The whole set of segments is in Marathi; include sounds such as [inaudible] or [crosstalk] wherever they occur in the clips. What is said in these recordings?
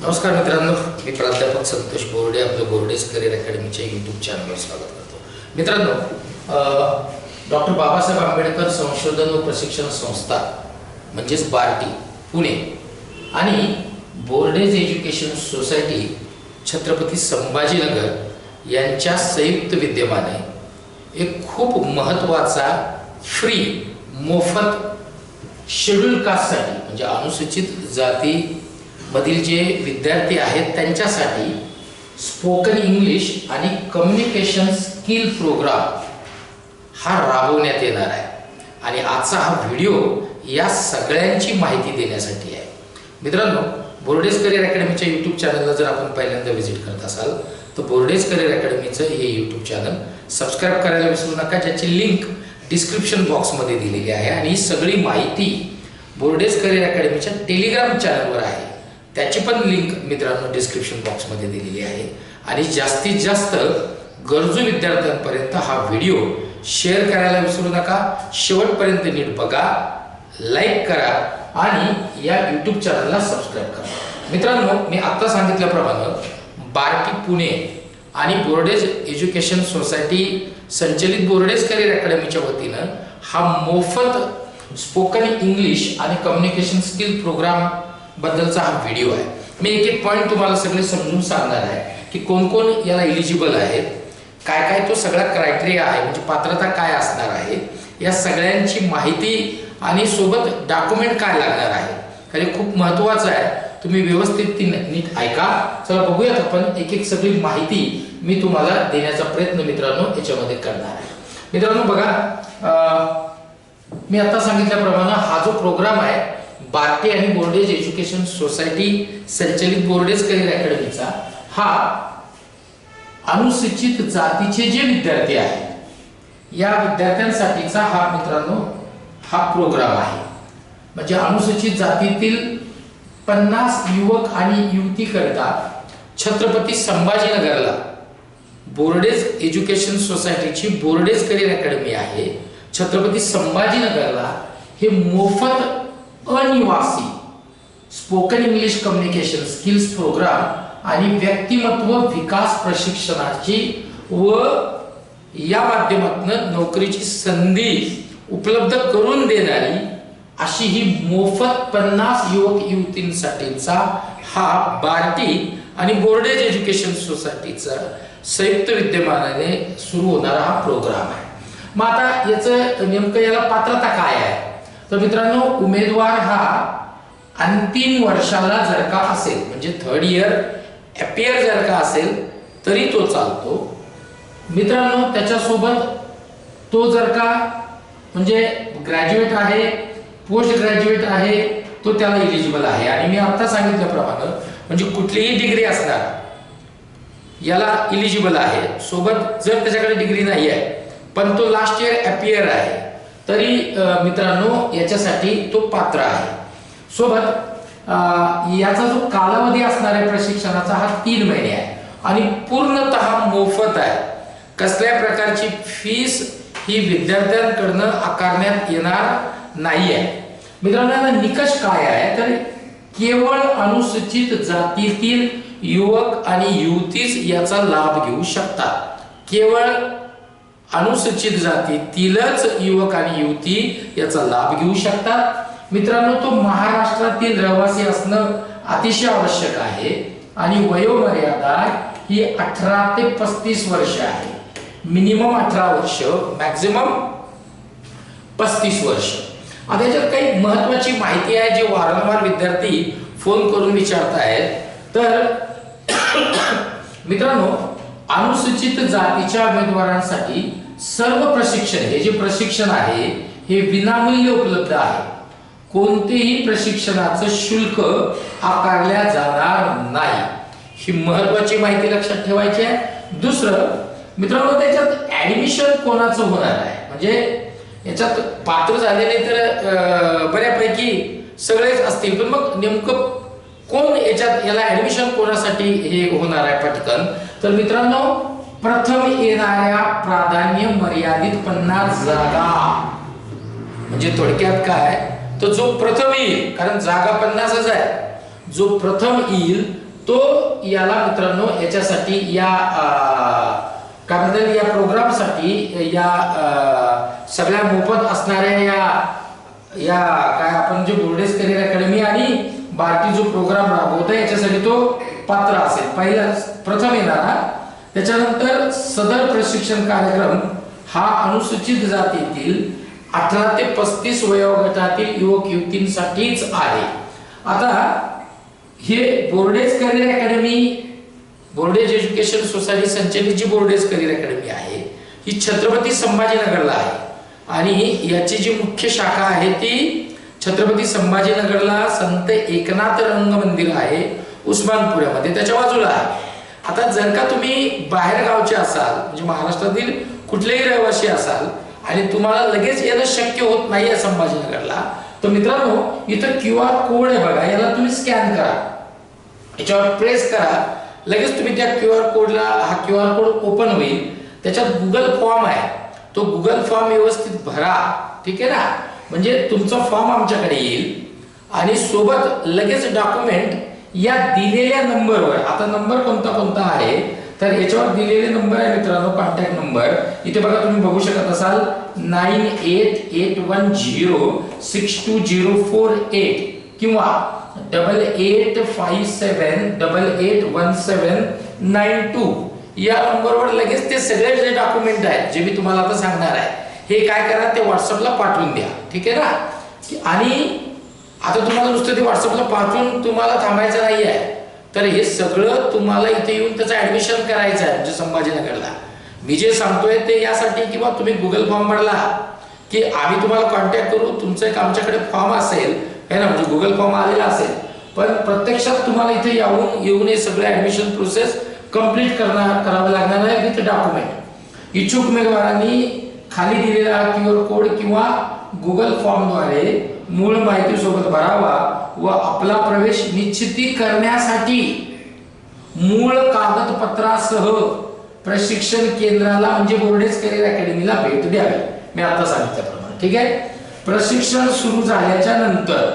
नमस्कार मित्रांनो मी प्राध्यापक संतोष बोर्डे आपलं बोर्डेज करिअर अकॅडमीच्या यूट्यूब चॅनलवर स्वागत करतो. मित्रांनो डॉक्टर बाबासाहेब आंबेडकर संशोधन व प्रशिक्षण संस्था म्हणजेच बार्टी पुणे आणि बोर्डेज एज्युकेशन सोसायटी छत्रपती संभाजीनगर यांच्या संयुक्त विद्यमाने एक खूप महत्त्वाचा फ्री मोफत शेड्यूल कास्टसाठी म्हणजे अनुसूचित जाती मधील जे विद्यार्थी आहेत त्यांच्यासाठी स्पोकन इंग्लिश आणि कम्युनिकेशन स्किल प्रोग्राम हा राबवण्यात येणार आहे. आणि आजचा हा व्हिडिओ या सगळ्यांची माहिती देण्यासाठी आहे. मित्रांनो बोर्डेज करिअर अकॅडमीच्या यूट्यूब चॅनलला जर आपण पहिल्यांदा व्हिजिट करत असाल तर बोर्डेज करिअर अकॅडमीचं हे यूट्यूब चॅनल सबस्क्राईब करायला विसरू नका. ज्याची लिंक डिस्क्रिप्शन बॉक्समध्ये दिलेली आहे. आणि ही सगळी माहिती बोर्डेज करिअर अकॅडमीच्या टेलिग्राम चॅनलवर आहे. त्याची पण लिंक मित्रांनो डिस्क्रिप्शन बॉक्समध्ये दिलेली आहे. आणि जास्तीत जास्त गरजू विद्यार्थ्यांपर्यंत हा व्हिडिओ शेअर करायला विसरू नका. शेवटपर्यंत नीट बघा लाईक करा आणि या यूट्यूब चॅनलला सबस्क्राईब करा. मित्रांनो मी आत्ता सांगितल्याप्रमाणे बार्टी पुणे आणि बोर्डेज एज्युकेशन सोसायटी संचलित बोर्डेज करिअर अकॅडमीच्या वतीनं हा मोफत स्पोकन इंग्लिश आणि कम्युनिकेशन स्किल प्रोग्राम बद्दलचा हा व्हिडिओ आहे. मी एक एक पॉईंट तुम्हाला सगळे समजून सांगणार आहे की कोण कोण याला इलिजिबल आहेत काय काय तो सगळा क्रायटेरिया आहे म्हणजे पात्रता काय असणार आहे या सगळ्यांची माहिती आणि सोबत डॉक्युमेंट काय लागणार आहे. कारण खूप महत्त्वाचं आहे. तुम्ही व्यवस्थित ती नीट ऐका. चला बघूयात आपण एक एक सगळी माहिती मी तुम्हाला देण्याचा प्रयत्न मित्रांनो याच्यामध्ये करणार आहे. मित्रांनो बघा मी आता सांगितल्याप्रमाणे हा जो प्रोग्राम आहे बार्टी आणि बोर्डेज एज्युकेशन सोसायटी संचलित बोर्डेज करिअर अकॅडमीचा हा अनुसूचित जातीचे जे विद्यार्थी आहेत या विद्यार्थ्यांसाठीचा हा मित्रांनो हा प्रोग्राम आहे. म्हणजे अनुसूचित जातीतील पन्नास युवक आणि युवती करता छत्रपती संभाजीनगरला बोर्डेज एज्युकेशन सोसायटीची बोर्डेज करिअर अकॅडमी आहे. छत्रपती संभाजीनगरला हे मोफत अनिवासी. Spoken English communication skills programme आणि व्यक्तिमत्व विकास प्रशिक्षणाची व या माध्यमातून नोकरीची संधी उपलब्ध करून देणारी अशी ही मोफत पन्नास युवक युवतींसाठीचा हा बार्टी आणि बोर्डेज एज्युकेशन सोसायटीचा संयुक्त विद्यमानाने सुरू होणारा हा प्रोग्राम आहे. मग आता याचं नेमकं याला पात्रता काय आहे? तर मित्रांनो उमेदवार हा अंतिम वर्षाला जर का असेल म्हणजे थर्ड इयर अपेअर जर का असेल तरी तो चालतो. मित्रांनो त्याच्यासोबत तो जर का म्हणजे ग्रॅज्युएट आहे पोस्ट ग्रॅज्युएट आहे तो त्याला इलिजिबल आहे. आणि मी आता सांगितल्याप्रमाणे म्हणजे कुठलीही डिग्री असणार याला इलिजिबल आहे. सोबत जर त्याच्याकडे डिग्री नाही आहे पण तो लास्ट इयर अपियर आहे तरी मित्रांनो याच्यासाठी तो पात्र आहे. सोबत याचा जो कालावधी असणार आहे प्रशिक्षणाचा हा तीन महिने आहे. आणि पूर्णतः मोफत आहे. कसल्या प्रकारची फीस ही विद्यार्थ्यांकडनं आकारण्यात येणार नाही आहे मित्रांनो निकष काय आहे? तर केवळ अनुसूचित जातीतील युवक आणि युवतीच याचा लाभ घेऊ शकतात. केवळ अनुसूचित जातीतीलच युवक आणि युवती याचा लाभ घेऊ शकतात. मित्रांनो तो महाराष्ट्रातील रहिवासी असणं अतिशय आवश्यक आहे आणि वयोमर्यादा ही अठरा ते पस्तीस वर्ष आहे. मिनिमम अठरा वर्ष मॅक्झिमम पस्तीस वर्ष. आता याच्यात काही महत्वाची माहिती आहे जे वारंवार विद्यार्थी फोन करून विचारतायत. तर [coughs] मित्रांनो अनुसूचित जातीच्या उमेदवारांसाठी सर्व प्रशिक्षण हे जे प्रशिक्षण आहे हे विनामूल्य उपलब्ध आहे. कोणतेही प्रशिक्षणाचं शुल्क आकारल्या जाणार नाही. ही महत्वाची माहिती लक्षात ठेवायची आहे. दुसरं मित्रांनो त्याच्यात ऍडमिशन कोणाचं होणार आहे? म्हणजे याच्यात पात्र झालेले तर बऱ्यापैकी सगळेच असतील. पण मग नेमकं कोण याच्यात याला ऍडमिशन कोणासाठी हे होणार आहे पटकन? तर मित्रांनो प्रथम येणाऱ्या प्राधान्य मर्यादित पन्नास जागा. म्हणजे थोडक्यात काय? तर जो प्रथम येईल कारण जागा पन्नासच आहे. जो प्रथम येईल तो याला मित्रांनो याच्यासाठी या काय म्हणतात या प्रोग्रामसाठी या सगळ्या मोफत असणाऱ्या या या काय आपण जे बोर्डेस करिअर अकॅडमी आणि बाकी जो प्रोग्राम राबवतो याच्यासाठी तो पात्र असेल. पहिला प्रथम येणारा त्याच्यानंतर सदर प्रशिक्षण कार्यक्रम हा अनुसूचित जातीतील अठरा ते पस्तीस वयोगटातील युवक युवतींसाठीच आहे. आता हे Bordage career academy Bordage education society संचलित जी बोर्डेज करिअर अकॅडमी आहे ही छत्रपती संभाजीनगरला आहे. आणि याची जी मुख्य शाखा आहे ती छत्रपती संभाजीनगरला संत एकनाथ रंग मंदिर आहे. उस्मानपुऱ्यामध्ये त्याच्या बाजूला आहे. आता जर का तुम्ही बाहेर गावचे असाल म्हणजे महाराष्ट्रातील कुठलेही रहिवासी असाल आणि तुम्हाला लगेच येणं शक्य होत नाही आहे संभाजीनगरला तर मित्रांनो इथं क्यू आर कोड आहे बघा याला तुम्ही स्कॅन करा. याच्यावर प्रेस करा. लगेच तुम्ही त्या क्यू आर कोडला हा क्यू आर कोड ओपन होईल. त्याच्यात गुगल फॉर्म आहे. तो गुगल फॉर्म व्यवस्थित भरा. ठीक आहे ना? म्हणजे तुमचा फॉर्म आमच्याकडे येईल. आणि सोबत लगेच डॉक्युमेंट या दिलेल्या नंबरवर आता नंबर कोणता कोणता आहे तर याच्यावर दिलेले नंबर आहे मित्रांनो कॉन्टॅक्ट नंबर इथे बघा तुम्ही बघू शकत असाल nine eight eight one zero six two zero four eight किंवा double eight five seven double eight one seven nine two या नंबरवर लगेच ते सगळे जे डॉक्युमेंट आहेत जे मी तुम्हाला आता सांगणार आहे हे काय करा ते व्हॉट्सअपला पाठवून द्या. ठीक आहे ना? आणि आता तुम्हाला नुसतं ते व्हॉट्सअपला पाठवून तुम्हाला थांबायचं नाही आहे तर हे सगळं तुम्हाला इथे येऊन त्याचं ऍडमिशन करायचं आहे म्हणजे संभाजीनगरला. मी जे सांगतोय ते यासाठी किंवा तुम्ही गुगल फॉर्म भरला की आम्ही तुम्हाला कॉन्टॅक्ट करू तुमचं एक आमच्याकडे फॉर्म असेल है ना? म्हणजे गुगल फॉर्म आलेला असेल. पण प्रत्यक्षात तुम्हाला इथे येऊन येऊन हे सगळं ऍडमिशन प्रोसेस कंप्लीट करणार करावं लागणार आहे विथ डॉक्युमेंट इच्छुक उमेदवारांनी खाली दिलेला क्यू आर कोड किंवा गुगल फॉर्मद्वारे मूळ माहिती सोबत भरावा व आपला प्रवेश निश्चिती करण्यासाठी मूळ कागदपत्रासह प्रशिक्षण केंद्राला म्हणजे बोर्डेज करिअर अकॅडमीला भेट द्यावी. मी आता सांगितल्याप्रमाणे ठीक आहे? प्रशिक्षण सुरू झाल्याच्यानंतर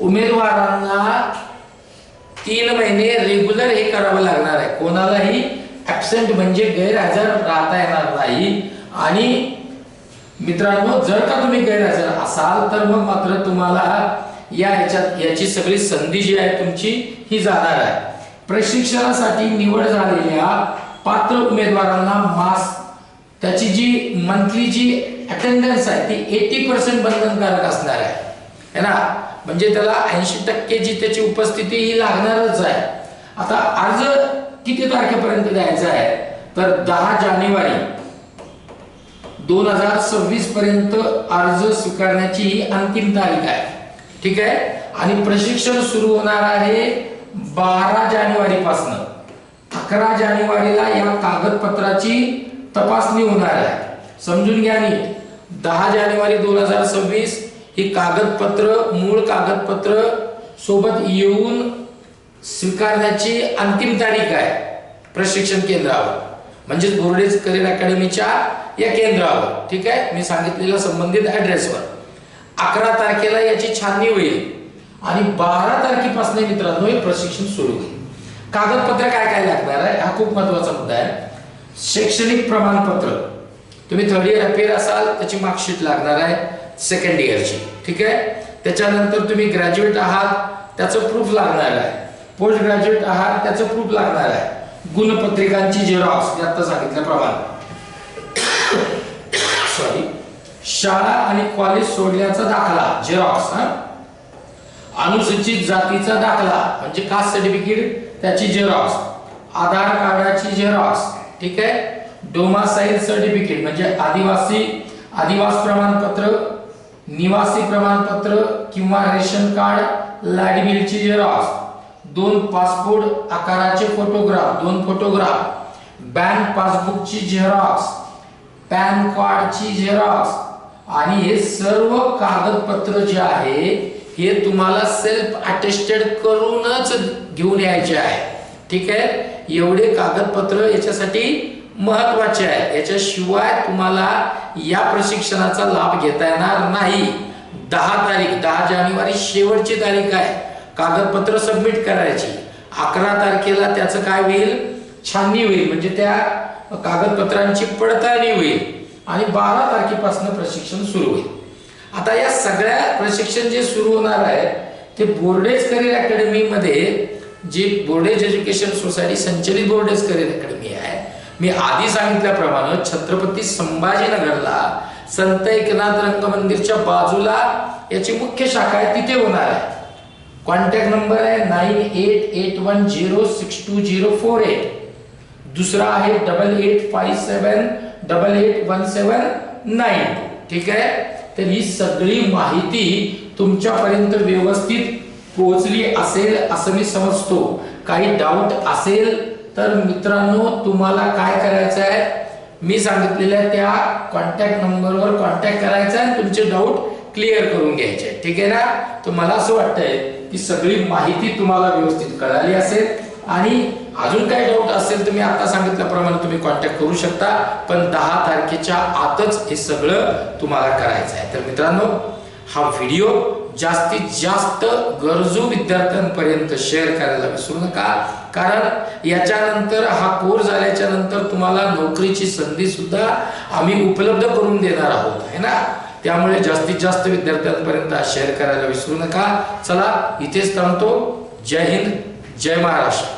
उमेदवारांना तीन महिने रेग्युलर हे करावं लागणार आहे. कोणालाही ऍबसेंट म्हणजे गैरहजर राहता येणार नाही. आणि मित्रांनो जर का तुम्ही गैरहजर असाल तर मग मात्र तुम्हाला या याच्यात याची सगळी संधी जी आहे तुमची ही जाणार आहे. प्रशिक्षणासाठी निवड झालेल्या पात्र उमेदवारांना मास त्याची जी मंथली जी अटेंडन्स आहे ती एटी पर्सेंट बंधनकारक असणार आहे. है ना? म्हणजे त्याला ऐंशी टक्के जी त्याची उपस्थिती ही लागणारच आहे. आता अर्ज किती तारखेपर्यंत द्यायचा आहे? तर दहा जानेवारी. दोन हजार सव्वीस पर्यंत अर्ज स्वीकारण्याची ही अंतिम तारीख आहे. ठीक आहे? आणि प्रशिक्षण सुरू होणार आहे बारा जानेवारी पासन. अकरा जानेवारीला या कागदपत्राची तपासणी होणार आहे. समजून घ्या नीट. दहा जानेवारी दोन हजार सव्वीस ही कागदपत्र मूळ कागदपत्र सोबत येऊन स्वीकारण्याची अंतिम तारीख आहे प्रशिक्षण केंद्रावर. म्हणजेच बोर्डेज करिअर अकॅडमीच्या या केंद्रावर. ठीक आहे? मी सांगितलेल्या संबंधित ॲड्रेसवर अकरा तारखेला याची छाननी होईल. आणि बारा तारखेपासून मित्रांनो हे प्रशिक्षण सुरू होईल. कागदपत्र काय काय लागणार आहे? हा खूप महत्त्वाचा मुद्दा आहे. शैक्षणिक प्रमाणपत्र. तुम्ही थर्ड इयर अपियर असाल त्याची मार्कशीट लागणार आहे सेकंड इयरची ठीक आहे? त्याच्यानंतर तुम्ही ग्रॅज्युएट आहात त्याचं प्रूफ लागणार आहे. पोस्ट ग्रॅज्युएट आहात त्याचं प्रूफ लागणार आहे. गुणपत्रिकांची झेरॉक्स मी आता सांगितल्याप्रमाणे. सॉरी शाळा आणि कॉलेज सोडण्याचा दाखला झेरॉक्स हा? अनुसूचित जातीचा दाखला म्हणजे कास्ट सर्टिफिकेट त्याची झेरॉक्स आधार कार्डाची झेरॉक्स ठीक आहे? डोमासाईल सर्टिफिकेट म्हणजे आदिवासी आदिवास प्रमाणपत्र निवासी प्रमाणपत्र किंवा रेशन कार्ड लाइट बिलची झेरॉक्स दोन पासपोर्ट आकाराचे फोटोग्राफ दोन फोटोग्राफ बँक पासबुकची झेरॉक्स पॅन कार्डची झेरॉक्स आणि हे सर्व कागदपत्र जे आहे हे तुम्हाला सेल्फ अटेस्टेड करूनच घेऊन यायचे आहे. ठीक आहे? एवढे कागदपत्र याच्यासाठी महत्त्वाचे आहे. याच्याशिवाय तुम्हाला या प्रशिक्षणाचा लाभ घेता येणार नाही. दहा तारीख दहा जानेवारी शेवटची तारीख आहे. कागदपत्र सबमिट करायची. अकरा तारखेला त्याचं काय होईल? छाननी होईल. म्हणजे त्या कागदपत्रांची पडताळणी होईल आणि बारा तारखेपासून प्रशिक्षण सुरू होईल. आता या सगळ्या प्रशिक्षण जे सुरू होणार आहे ते बोर्डेज करिअर अकॅडमीमध्ये जे बोर्डेज एज्युकेशन सोसायटी संचलित बोर्डेज करिअर अकॅडमी आहे. मी आधी सांगितल्याप्रमाणे छत्रपती संभाजीनगरला संत एकनाथ रंगमंदिरच्या बाजूला याची मुख्य शाखा आहे तिथे होणार आहे. कॉन्टॅक्ट नंबर आहे nine eight eight one zero six two zero four eight. दुसरा आहे double eight five seven double eight one seven nine ठीक आहे तर ही सगळी माहिती तुमच्यापर्यंत व्यवस्थित पोहोचली असेल असं मी समजतो. काही डाऊट असेल तर मित्रांनो तुम्हाला काय करायचं आहे? मी सांगितलेल्या त्या कॉन्टॅक्ट नंबरवर कॉन्टॅक्ट करायचा आहे. तुमचे डाऊट क्लिअर करून घ्यायचे. ठीक आहे ना? तर मला असं वाटतंय की सगळी माहिती तुम्हाला व्यवस्थित कळाली असेल आणि अजून काही डाऊट असेल तर मी आता सांगितल्याप्रमाणे तुम्ही कॉन्टॅक्ट करू शकता. पण दहा तारखेच्या आतच हे सगळं तुम्हाला करायचं आहे. तर मित्रांनो हा व्हिडिओ जास्तीत जास्त गरजू विद्यार्थ्यांपर्यंत शेअर करायला विसरू नका. कारण याच्यानंतर हा कोर्स झाल्याच्यानंतर तुम्हाला नोकरीची संधी सुद्धा आम्ही उपलब्ध करून देणार आहोत. है ना? त्यामुळे जास्तीत जास्त विद्यार्थ्यांपर्यंत शेअर करायला विसरू नका. चला इथेच थांबतो. जय हिंद जय महाराष्ट्र.